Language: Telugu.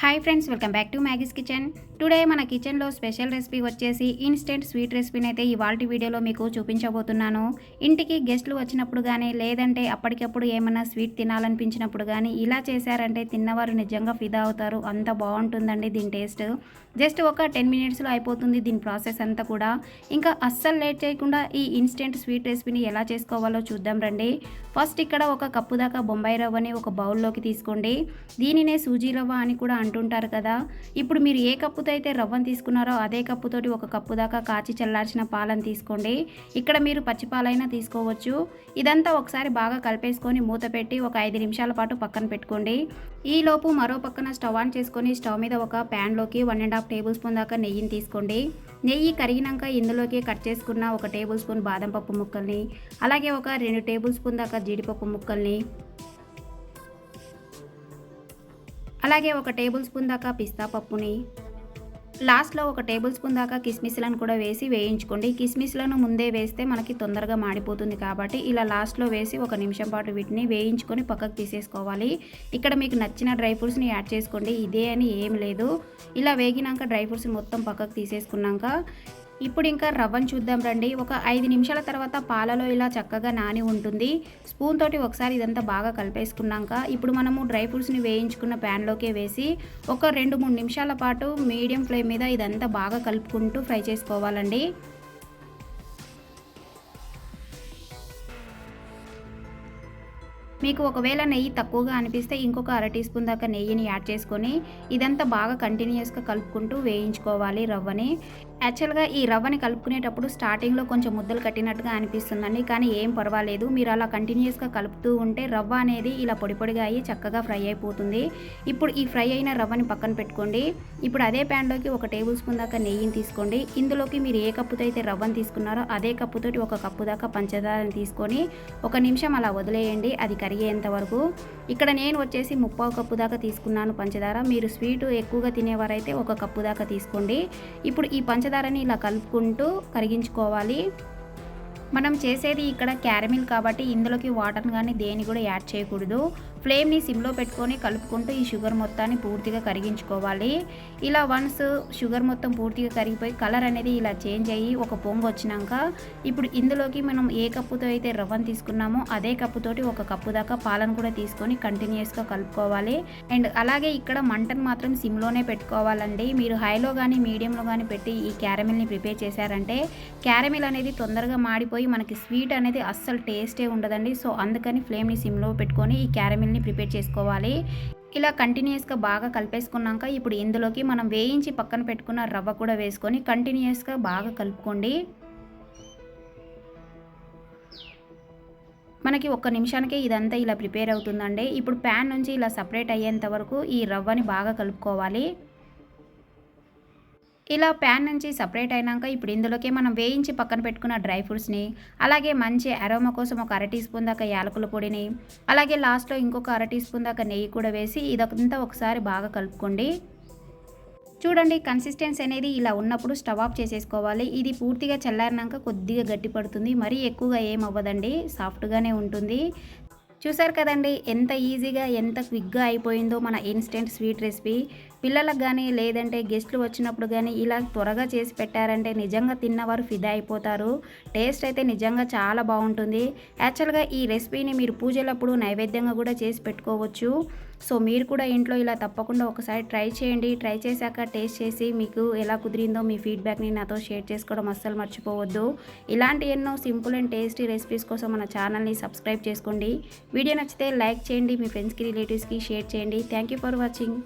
Hi friends welcome back to Maggie's kitchen today మన కిచెన్లో స్పెషల్ రెసిపీ వచ్చేసి ఇన్స్టెంట్ స్వీట్ రెసిపీని అయితే ఇవాళ వీడియోలో మీకు చూపించబోతున్నాను. ఇంటికి గెస్ట్లు వచ్చినప్పుడు కానీ లేదంటే అప్పటికప్పుడు ఏమైనా స్వీట్ తినాలనిపించినప్పుడు కానీ ఇలా చేశారంటే తిన్నవారు నిజంగా ఫిదా అవుతారు. అంత బాగుంటుందండి దీని టేస్ట్ జస్ట్ ఒక టెన్ మినిట్స్లో అయిపోతుంది దీని ప్రాసెస్ అంతా కూడా. ఇంకా అస్సలు లేట్ చేయకుండా ఈ ఇన్స్టెంట్ స్వీట్ రెసిపీని ఎలా చేసుకోవాలో చూద్దాం రండి. ఫస్ట్ ఇక్కడ ఒక కప్పు దాకా బొంబాయి రవ్వని ఒక బౌల్లోకి తీసుకోండి. దీనినే సూజీ రవ్వ అని కూడా అంటుంటారు కదా. ఇప్పుడు మీరు ఏ కప్పుతో అయితే రవ్వను తీసుకున్నారో అదే కప్పుతోటి ఒక కప్పు దాకా కాచి చల్లార్చిన పాలను తీసుకోండి. ఇక్కడ మీరు పచ్చిపాలైనా తీసుకోవచ్చు. ఇదంతా ఒకసారి బాగా కలిపేసుకొని మూత పెట్టి ఒక ఐదు నిమిషాల పాటు పక్కన పెట్టుకోండి. ఈలోపు మరో పక్కన స్టవ్ ఆన్ చేసుకొని స్టవ్ మీద ఒక ప్యాన్లోకి one and half tablespoon దాకా నెయ్యిని తీసుకోండి. నెయ్యి కరిగినాక ఇందులోకి కట్ చేసుకున్న ఒక టేబుల్ స్పూన్ బాదం పప్పు ముక్కల్ని అలాగే ఒక రెండు టేబుల్ స్పూన్ దాకా జీడిపప్పు ముక్కల్ని అలాగే ఒక టేబుల్ స్పూన్ దాకా పిస్తా పప్పుని లాస్ట్లో ఒక టేబుల్ స్పూన్ దాకా కిస్మిస్లను కూడా వేసి వేయించుకోండి. కిస్మిస్లను ముందే వేస్తే మనకి తొందరగా మాడిపోతుంది కాబట్టి ఇలా లాస్ట్లో వేసి ఒక నిమిషం పాటు వీటిని వేయించుకొని పక్కకు తీసేసుకోవాలి. ఇక్కడ మీకు నచ్చిన డ్రై ఫ్రూట్స్ని యాడ్ చేసుకోండి. ఇదే అని ఏం లేదు. ఇలా వేగినాక డ్రై ఫ్రూట్స్ మొత్తం పక్కకు తీసేసుకున్నాక ఇప్పుడు ఇంకా రవ్వను చూద్దాం రండి. ఒక ఐదు నిమిషాల తర్వాత పాలలో ఇలా చక్కగా నాని ఉంటుంది. స్పూన్ తోటి ఒకసారి ఇదంతా బాగా కలిపేసుకున్నాక ఇప్పుడు మనము డ్రై ఫ్రూట్స్ని వేయించుకున్న ప్యాన్లోకే వేసి ఒక రెండు మూడు నిమిషాల పాటు మీడియం ఫ్లేమ్ మీద ఇదంతా బాగా కలుపుకుంటూ ఫ్రై చేసుకోవాలండి. మీకు ఒకవేళ నెయ్యి తక్కువగా అనిపిస్తే ఇంకొక అర టీ స్పూన్ దాకా నెయ్యిని యాడ్ చేసుకొని ఇదంతా బాగా కంటిన్యూస్గా కలుపుకుంటూ వేయించుకోవాలి రవ్వని. యాక్చువల్గా ఈ రవ్వని కలుపుకునేటప్పుడు స్టార్టింగ్లో కొంచెం ముద్దలు కట్టినట్టుగా అనిపిస్తుందండి కానీ ఏం పర్వాలేదు. మీరు అలా కంటిన్యూస్గా కలుపుతూ ఉంటే రవ్వ అనేది ఇలా పొడి పొడిగా అయ్యి చక్కగా ఫ్రై అయిపోతుంది. ఇప్పుడు ఈ ఫ్రై అయిన రవ్వని పక్కన పెట్టుకోండి. ఇప్పుడు అదే ప్యాన్లోకి ఒక టేబుల్ స్పూన్ దాకా నెయ్యిని తీసుకోండి. ఇందులోకి మీరు ఏ కప్పుతో అయితే రవ్వను తీసుకున్నారో అదే కప్పుతోటి ఒక కప్పు దాకా పంచదారని తీసుకొని ఒక నిమిషం అలా వదిలేయండి. అది కరిగేంత వరకు. ఇక్కడ నేను వచ్చేసి ముప్పావు కప్పు దాకా తీసుకున్నాను పంచదార. మీరు స్వీటు ఎక్కువగా తినేవారైతే ఒక కప్పు దాకా తీసుకోండి. ఇప్పుడు ఈ పంచదారని ఇలా కలుపుకుంటూ కరిగించుకోవాలి. మనం చేసేది ఇక్కడ క్యారమిల్ కాబట్టి ఇందులోకి వాటర్ కానీ దేని కూడా యాడ్ చేయకూడదు. ఫ్లేమ్ని సిమ్లో పెట్టుకొని కలుపుకుంటూ ఈ షుగర్ మొత్తాన్ని పూర్తిగా కరిగించుకోవాలి. ఇలా వన్స్ షుగర్ మొత్తం పూర్తిగా కరిగిపోయి కలర్ అనేది ఇలా చేంజ్ అయ్యి ఒక పొంగు వచ్చినాక ఇప్పుడు ఇందులోకి మనం ఏ కప్పుతో అయితే రవ్వను తీసుకున్నామో అదే కప్పుతోటి ఒక కప్పు దాకా పాలను కూడా తీసుకొని కంటిన్యూస్గా కలుపుకోవాలి. అండ్ అలాగే ఇక్కడ మంటను మాత్రం సిమ్లోనే పెట్టుకోవాలండి. మీరు హైలో కానీ మీడియంలో కానీ పెట్టి ఈ క్యారమిల్ని ప్రిపేర్ చేశారంటే క్యారమిల్ అనేది తొందరగా మాడిపోయి మనకి స్వీట్ అనేది అస్సలు టేస్టే ఉండదండి. సో అందుకని ఫ్లేమ్ని సిమ్లో పెట్టుకొని ఈ క్యారమిల్ని ప్రిపేర్ చేసుకోవాలి. ఇలా కంటిన్యూస్గా బాగా కలిపేసుకున్నాక ఇప్పుడు ఇందులోకి మనం వేయించి పక్కన పెట్టుకున్న రవ్వ కూడా వేసుకొని కంటిన్యూస్గా బాగా కలుపుకోండి. మనకి ఒక్క నిమిషానికే ఇదంతా ఇలా ప్రిపేర్ అవుతుందండి. ఇప్పుడు ప్యాన్ నుంచి ఇలా సపరేట్ అయ్యేంత వరకు ఈ రవ్వని బాగా కలుపుకోవాలి. ఇలా ప్యాన్ నుంచి సపరేట్ అయినాక ఇప్పుడు ఇందులోకి మనం వేయించి పక్కన పెట్టుకున్న డ్రై ఫ్రూట్స్ని అలాగే మంచి అరోమా కోసం ఒక అర టీ స్పూన్ దాకా యాలకుల పొడిని అలాగే లాస్ట్లో ఇంకొక అర టీ స్పూన్ దాకా నెయ్యి కూడా వేసి ఇదంతా ఒకసారి బాగా కలుపుకోండి. చూడండి కన్సిస్టెన్సీ అనేది ఇలా ఉన్నప్పుడు స్టవ్ ఆఫ్ చేసేసుకోవాలి. ఇది పూర్తిగా చల్లారినాక కొద్దిగా గట్టి పడుతుంది మరీ ఎక్కువగా ఏం అవ్వదండి సాఫ్ట్గానే ఉంటుంది. చూసారు కదండి ఎంత ఈజీగా ఎంత క్విక్గా అయిపోయిందో మన ఇన్స్టెంట్ స్వీట్ రెసిపీ పిల్లలకు కానీ లేదంటే గెస్ట్లు వచ్చినప్పుడు కానీ ఇలా త్వరగా చేసి పెట్టారంటే నిజంగా తిన్నవారు ఫిదా అయిపోతారు. టేస్ట్ అయితే నిజంగా చాలా బాగుంటుంది. యాక్చువల్గా ఈ రెసిపీని మీరు పూజలప్పుడు నైవేద్యంగా కూడా చేసి పెట్టుకోవచ్చు. సో మీరు కూడా ఇంట్లో ఇలా తప్పకుండా ఒకసారి ట్రై చేయండి. ట్రై చేశాక టేస్ట్ చేసి మీకు ఎలా కుదిరిందో మీ ఫీడ్బ్యాక్ని నాతో షేర్ చేసుకోవడం అస్సలు మర్చిపోవద్దు. ఇలాంటి ఎన్నో సింపుల్ అండ్ టేస్టీ రెసిపీస్ కోసం మన ఛానల్ని సబ్స్క్రైబ్ చేసుకోండి. వీడియో నచ్చితే లైక్ చేయండి మీ ఫ్రెండ్స్కి రిలేటివ్స్కి షేర్ చేయండి. Thank for watching.